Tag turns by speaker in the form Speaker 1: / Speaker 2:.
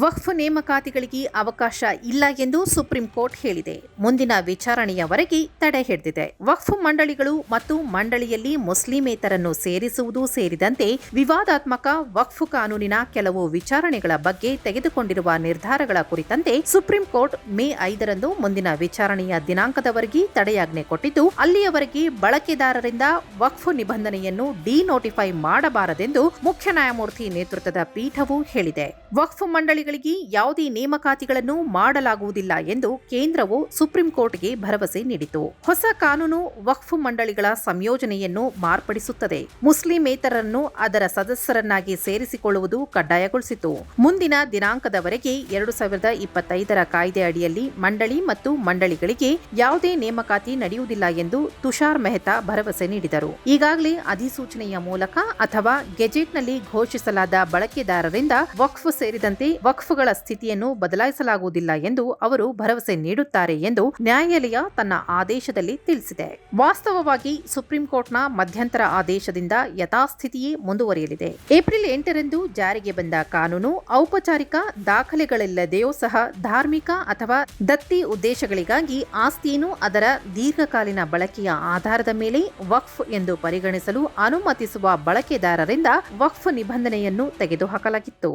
Speaker 1: ವಕ್ಫ್ ನೇಮಕಾತಿಗಳಿಗೆ ಅವಕಾಶ ಇಲ್ಲ ಎಂದು ಸುಪ್ರೀಂ ಕೋರ್ಟ್ ಹೇಳಿದೆ. ಮುಂದಿನ ವಿಚಾರಣೆಯವರೆಗೆ ತಡೆ ಹಿಡಿದಿದೆ. ವಕ್ಫ್ ಮಂಡಳಿಗಳು ಮತ್ತು ಮಂಡಳಿಯಲ್ಲಿ ಮುಸ್ಲಿಮೇತರನ್ನು ಸೇರಿಸುವುದು ಸೇರಿದಂತೆ ವಿವಾದಾತ್ಮಕ ವಕ್ಫ್ ಕಾನೂನಿನ ಕೆಲವು ವಿಚಾರಣೆಗಳ ಬಗ್ಗೆ ತೆಗೆದುಕೊಂಡಿರುವ ನಿರ್ಧಾರಗಳ ಕುರಿತಂತೆ ಸುಪ್ರೀಂ ಕೋರ್ಟ್ ಮೇ ಐದರಂದು ಮುಂದಿನ ವಿಚಾರಣೆಯ ದಿನಾಂಕದವರೆಗೆ ತಡೆಯಾಜ್ಞೆ ಕೊಟ್ಟಿದ್ದು, ಅಲ್ಲಿಯವರೆಗೆ ಬಳಕೆದಾರರಿಂದ ವಕ್ಫ್ ನಿಬಂಧನೆಯನ್ನು ಡಿನೋಟಿಫೈ ಮಾಡಬಾರದೆಂದು ಮುಖ್ಯ ನ್ಯಾಯಮೂರ್ತಿ ನೇತೃತ್ವದ ಪೀಠವು ಹೇಳಿದೆ. ವಕ್ಫ್ ಮಂಡಳಿಗಳಿಗೆ ಯಾವುದೇ ನೇಮಕಾತಿಗಳನ್ನು ಮಾಡಲಾಗುವುದಿಲ್ಲ ಎಂದು ಕೇಂದ್ರವು ಸುಪ್ರೀಂ ಕೋರ್ಟ್ಗೆ ಭರವಸೆ ನೀಡಿತು ಹೊಸ ಕಾನೂನು ವಕ್ಫ್ ಮಂಡಳಿಗಳ ಸಂಯೋಜನೆಯನ್ನು ಮಾರ್ಪಡಿಸುತ್ತದೆ. ಮುಸ್ಲಿಮೇತರನ್ನು ಅದರ ಸದಸ್ಯರನ್ನಾಗಿ ಸೇರಿಸಿಕೊಳ್ಳುವುದು ಕಡ್ಡಾಯಗೊಳಿಸಿತು ಮುಂದಿನ ದಿನಾಂಕದವರೆಗೆ ಎರಡು ಸಾವಿರದ ಇಪ್ಪತ್ತೈದರ ಕಾಯ್ದೆ ಅಡಿಯಲ್ಲಿ ಮಂಡಳಿ ಮತ್ತು ಮಂಡಳಿಗಳಿಗೆ ಯಾವುದೇ ನೇಮಕಾತಿ ನಡೆಯುವುದಿಲ್ಲ ಎಂದು ತುಷಾರ್ ಮೆಹ್ತಾ ಭರವಸೆ ನೀಡಿದರು. ಈಗಾಗಲೇ ಅಧಿಸೂಚನೆಯ ಮೂಲಕ ಅಥವಾ ಗೆಜೆಟ್ನಲ್ಲಿ ಘೋಷಿಸಲಾದ ಬಳಕೆದಾರರಿಂದ ವಕ್ಫ್ ಸೇರಿದಂತೆ ವಕ್ಫ್ಗಳ ಸ್ಥಿತಿಯನ್ನು ಬದಲಾಯಿಸಲಾಗುವುದಿಲ್ಲ ಎಂದು ಅವರು ಭರವಸೆ ನೀಡುತ್ತಾರೆ ಎಂದು ನ್ಯಾಯಾಲಯ ತನ್ನ ಆದೇಶದಲ್ಲಿ ತಿಳಿಸಿದೆ. ವಾಸ್ತವವಾಗಿ ಸುಪ್ರೀಂ ಕೋರ್ಟ್ನ ಮಧ್ಯಂತರ ಆದೇಶದಿಂದ ಯಥಾಸ್ಥಿತಿಯೇ ಮುಂದುವರಿಯಲಿದೆ. ಏಪ್ರಿಲ್ ಎಂಟರಂದು ಜಾರಿಗೆ ಬಂದ ಕಾನೂನು ಔಪಚಾರಿಕ ದಾಖಲೆಗಳಿಲ್ಲದೆಯೂ ಸಹ ಧಾರ್ಮಿಕ ಅಥವಾ ದತ್ತಿ ಉದ್ದೇಶಗಳಿಗಾಗಿ ಆಸ್ತಿಯನ್ನು ಅದರ ದೀರ್ಘಕಾಲೀನ ಬಳಕೆಯ ಆಧಾರದ ಮೇಲೆ ವಕ್ಫ್ ಎಂದು ಪರಿಗಣಿಸಲು ಅನುಮತಿಸುವ ಬಳಕೆದಾರರಿಂದ ವಕ್ಫ್ ನಿಬಂಧನೆಯನ್ನು ತೆಗೆದುಹಾಕಲಾಗಿತ್ತು.